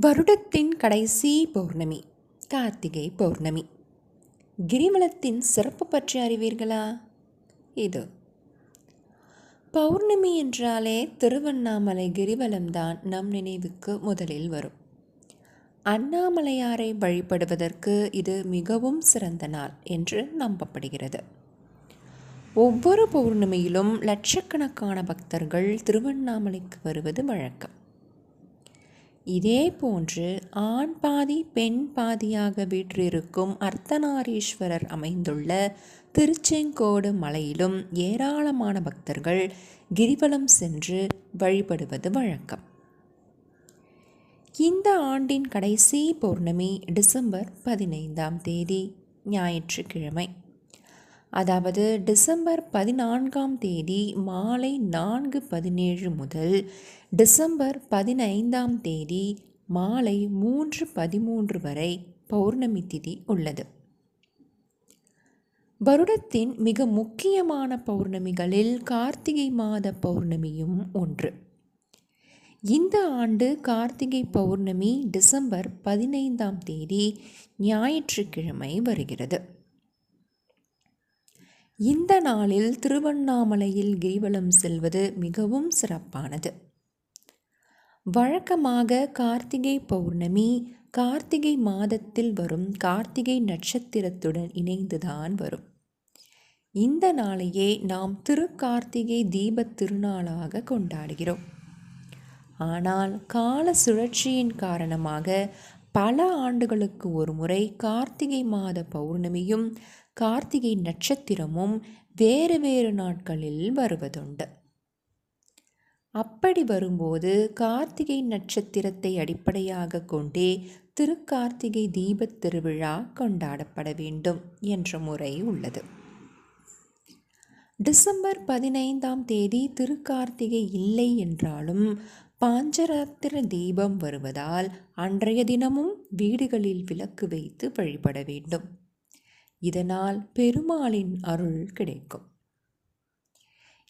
வருடத்தின் கடைசி பௌர்ணமி கார்த்திகை பௌர்ணமி. கிரிவலத்தின் சிறப்பு பற்றி அறிவீர்களா? இது. பௌர்ணமி என்றாலே திருவண்ணாமலை கிரிவலம்தான் நம் நினைவுக்கு முதலில் வரும். அண்ணாமலையாரை வழிபடுவதற்கு இது மிகவும் சிறந்த நாள் என்று நம்பப்படுகிறது. ஒவ்வொரு பௌர்ணமியிலும் லட்சக்கணக்கான பக்தர்கள் திருவண்ணாமலைக்கு வருவது வழக்கம். இதே போன்று ஆண் பாதி பெண் பாதியாக வீற்றிருக்கும் அர்த்தநாரீஸ்வரர் அமைந்துள்ள திருச்செங்கோடு மலையிலும் ஏராளமான பக்தர்கள் கிரிவலம் சென்று வழிபடுவது வழக்கம். இந்த ஆண்டின் கடைசி பௌர்ணமி டிசம்பர் பதினைந்தாம் தேதி ஞாயிற்றுக்கிழமை. அதாவது டிசம்பர் பதினான்காம் தேதி மாலை நான்கு பதினேழு முதல் டிசம்பர் பதினைந்தாம் தேதி மாலை மூன்று பதிமூன்று வரை பௌர்ணமி திதி உள்ளது. வருடத்தின் மிக முக்கியமான பௌர்ணமிகளில் கார்த்திகை மாத பௌர்ணமியும் ஒன்று. இந்த ஆண்டு கார்த்திகை பௌர்ணமி டிசம்பர் பதினைந்தாம் தேதி ஞாயிற்றுக்கிழமை வருகிறது. இந்த நாளில் திருவண்ணாமலையில் கிரிவலம் செல்வது மிகவும் சிறப்பானது. வழக்கமாக கார்த்திகை பௌர்ணமி கார்த்திகை மாதத்தில் வரும் கார்த்திகை நட்சத்திரத்துடன் இணைந்துதான் வரும். இந்த நாளையே நாம் திருக்கார்த்திகை தீபத் திருநாளாக கொண்டாடுகிறோம். ஆனால் கால சுழற்சியின் காரணமாக பல ஆண்டுகளுக்கு ஒரு முறை கார்த்திகை மாத பௌர்ணமியும் கார்த்திகை நட்சத்திரமும் வேறு வேறு நாட்களில் வருவதுண்டு. அப்படி வரும்போது கார்த்திகை நட்சத்திரத்தை அடிப்படையாக கொண்டே திருக்கார்த்திகை தீபத் திருவிழா கொண்டாடப்பட வேண்டும் என்ற முறை உள்ளது. டிசம்பர் பதினைந்தாம் தேதி திருக்கார்த்திகை இல்லை என்றாலும் பாஞ்சராத்திர தீபம் வருவதால் அன்றைய தினமும் வீடுகளில் விளக்கு வைத்து வழிபட வேண்டும். இதனால் பெருமாளின் அருள் கிடைக்கும்.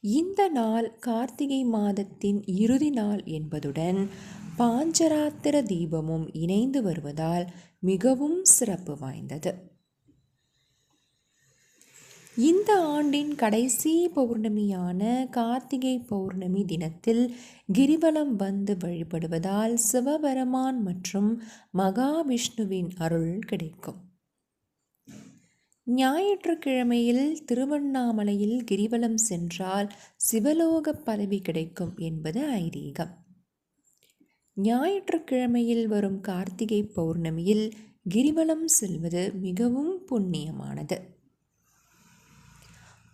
இந்த நாள் கார்த்திகை மாதத்தின் இறுதி நாள் என்பதுடன் பாஞ்சராத்திர தீபமும் இணைந்து வருவதால் மிகவும் சிறப்பு வாய்ந்தது. இந்த ஆண்டின் கடைசி பௌர்ணமியான கார்த்திகை பௌர்ணமி தினத்தில் கிரிவலம் வந்து வழிபடுவதால் சிவபெருமான் மற்றும் மகாவிஷ்ணுவின் அருள் கிடைக்கும். ஞாயிற்றுக்கிழமையில் திருவண்ணாமலையில் கிரிவலம் சென்றால் சிவலோக பதவி கிடைக்கும் என்பது ஐதீகம். ஞாயிற்றுக்கிழமையில் வரும் கார்த்திகை பௌர்ணமியில் கிரிவலம் செல்வது மிகவும் புண்ணியமானது.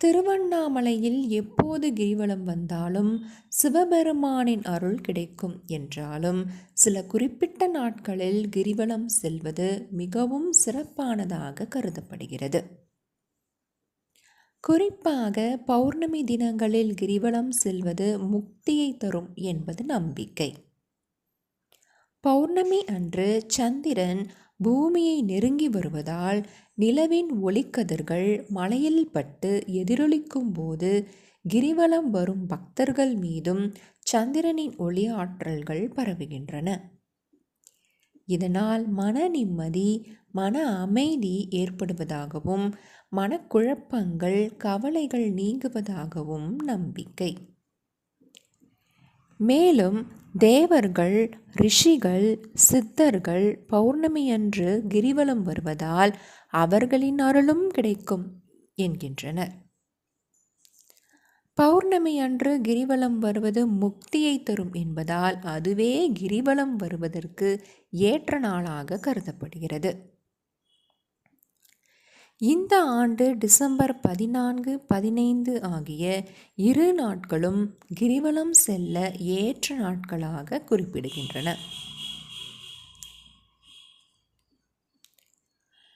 திருவண்ணாமலையில் எப்போது கிரிவலம் வந்தாலும் சிவபெருமானின் அருள் கிடைக்கும் என்றாலும் சில குறிப்பிட்ட நாட்களில் கிரிவலம் செல்வது மிகவும் சிறப்பானதாக கருதப்படுகிறது. குறிப்பாக பௌர்ணமி தினங்களில் கிரிவலம் செல்வது முக்தியை தரும் என்பது நம்பிக்கை. பௌர்ணமி அன்று சந்திரன் பூமியை நெருங்கி வருவதால் நிலவின் ஒளிக்கதிர்கள் மலையில் பட்டு எதிரொலிக்கும் போது கிரிவலம் வரும் பக்தர்கள் மீதும் சந்திரனின் ஒளி ஆற்றல்கள் பரவுகின்றன. இதனால் மன நிம்மதி மன அமைதி ஏற்படுவதாகவும் மனக்குழப்பங்கள் கவலைகள் நீங்குவதாகவும் நம்பிக்கை. மேலும் தேவர்கள் ரிஷிகள் சித்தர்கள் பௌர்ணமியன்று கிரிவலம் வருவதால் அவர்களின் அருளும் கிடைக்கும் என்கின்றனர். பௌர்ணமி அன்று கிரிவலம் வருவது முக்தியை தரும் என்பதால் அதுவே கிரிவலம் வருவதற்கு ஏற்ற நாளாக கருதப்படுகிறது. இந்த ஆண்டு டிசம்பர் பதினான்கு பதினைந்து ஆகிய இரு நாட்களும் கிரிவலம் செல்ல ஏற்ற நாட்களாக குறிப்பிடுகின்றன.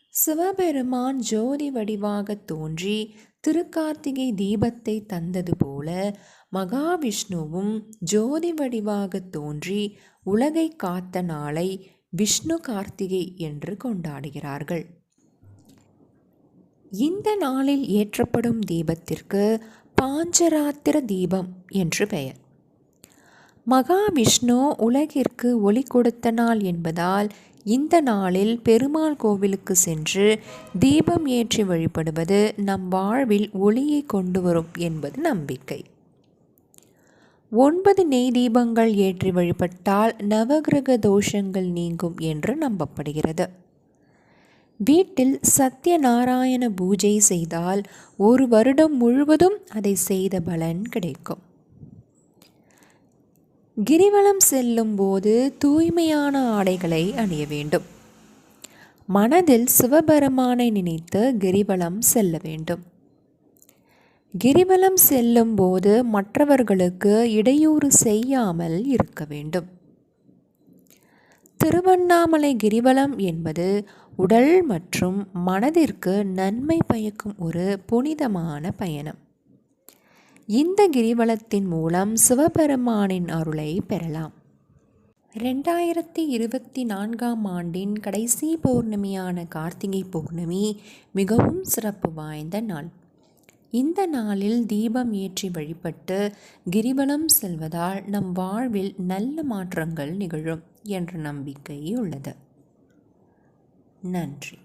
சிவபெருமான் ஜோதி வடிவாக தோன்றி திருக்கார்த்திகை தீபத்தை தந்தது போல மகாவிஷ்ணுவும் ஜோதி வடிவாக தோன்றி உலகை காத்த நாளை விஷ்ணு கார்த்திகை என்று கொண்டாடுகிறார்கள். இந்த நாளில் ஏற்றப்படும் தீபத்திற்கு பாஞ்சராத்திர தீபம் என்று பெயர். மகாவிஷ்ணு உலகிற்கு ஒளி கொடுத்த நாள் என்பதால் இந்த நாளில் பெருமாள் கோவிலுக்கு சென்று தீபம் ஏற்றி வழிபடுவது நம் வாழ்வில் ஒளியை கொண்டு வரும் என்பது நம்பிக்கை. ஒன்பது நெய் தீபங்கள் ஏற்றி வழிபட்டால் நவகிரக தோஷங்கள் நீங்கும் என்று நம்பப்படுகிறது. வீட்டில் சத்யநாராயண பூஜை செய்தால் ஒரு வருடம் முழுவதும் அதை செய்த பலன் கிடைக்கும். கிரிவலம் செல்லும் போது தூய்மையான ஆடைகளை அணிய வேண்டும். மனதில் சிவபெருமானை நினைத்து கிரிவலம் செல்ல வேண்டும். கிரிவலம் செல்லும் போது மற்றவர்களுக்கு இடையூறு செய்யாமல் இருக்க வேண்டும். திருவண்ணாமலை கிரிவலம் என்பது உடல் மற்றும் மனதிற்கு நன்மை பயக்கும் ஒரு புனிதமான பயணம். இந்த கிரிவலத்தின் மூலம் சிவபெருமானின் அருளை பெறலாம். ரெண்டாயிரத்தி இருபத்தி நான்காம் ஆண்டின் கடைசி பௌர்ணமியான கார்த்திகை பௌர்ணமி மிகவும் சிறப்பு வாய்ந்த நாள். இந்த நாளில் தீபம் ஏற்றி வழிபட்டு கிரிவலம் செல்வதால் நம் வாழ்வில் நல்ல மாற்றங்கள் நிகழும். என்ற நம்பிக்கை உள்ளது. நன்றி.